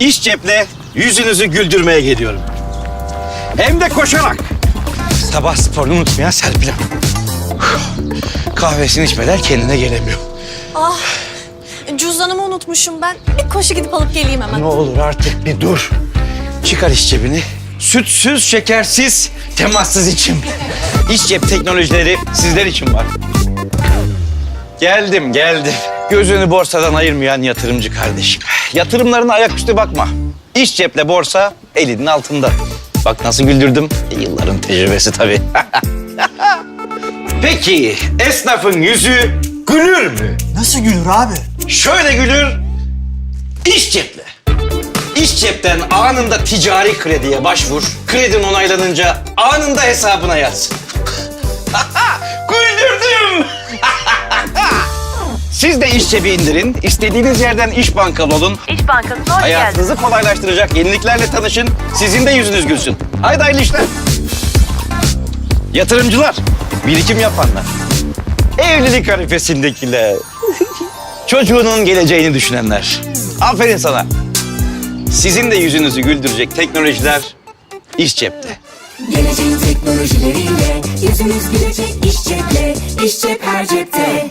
iş ceple yüzünüzü güldürmeye geliyorum. Hem de koşarak. Sabah sporunu unutmayan Serpil Hanım. Kahvesini içmeden kendine gelemiyor. Ah, cüzdanımı unutmuşum ben. Bir koşu gidip alıp geleyim hemen. Ne olur artık bir dur. Çıkar iş cebini. Sütsüz, şekersiz, temassız içim. İş cep teknolojileri sizler için var. Geldim, geldim. Gözünü borsadan ayırmayan yatırımcı kardeşim. Yatırımlarına ayaküstü bakma. İş ceple borsa elinin altında. Bak nasıl güldürdüm. E, yılların tecrübesi tabii. Peki esnafın yüzü gülür mü? Nasıl gülür abi? Şöyle gülür, iş ceple. İş cepten anında ticari krediye başvur. Kredin onaylanınca anında hesabına yaz. Siz de iş cebi indirin. İstediğiniz yerden iş bankalı olun. İş Bankası'na hoş geldiniz. Hayatınızı kolaylaştıracak yeniliklerle tanışın. Sizin de yüzünüz gülsün. Haydi hayırlı işler. Yatırımcılar, birikim yapanlar. Evlilik arifesindekiler. Çocuğunun geleceğini düşünenler. Aferin sana. Sizin de yüzünüzü güldürecek teknolojiler iş cepte. Geleceğin teknolojileriyle yüzünüz gülecek iş cepte, iş cep her cepte.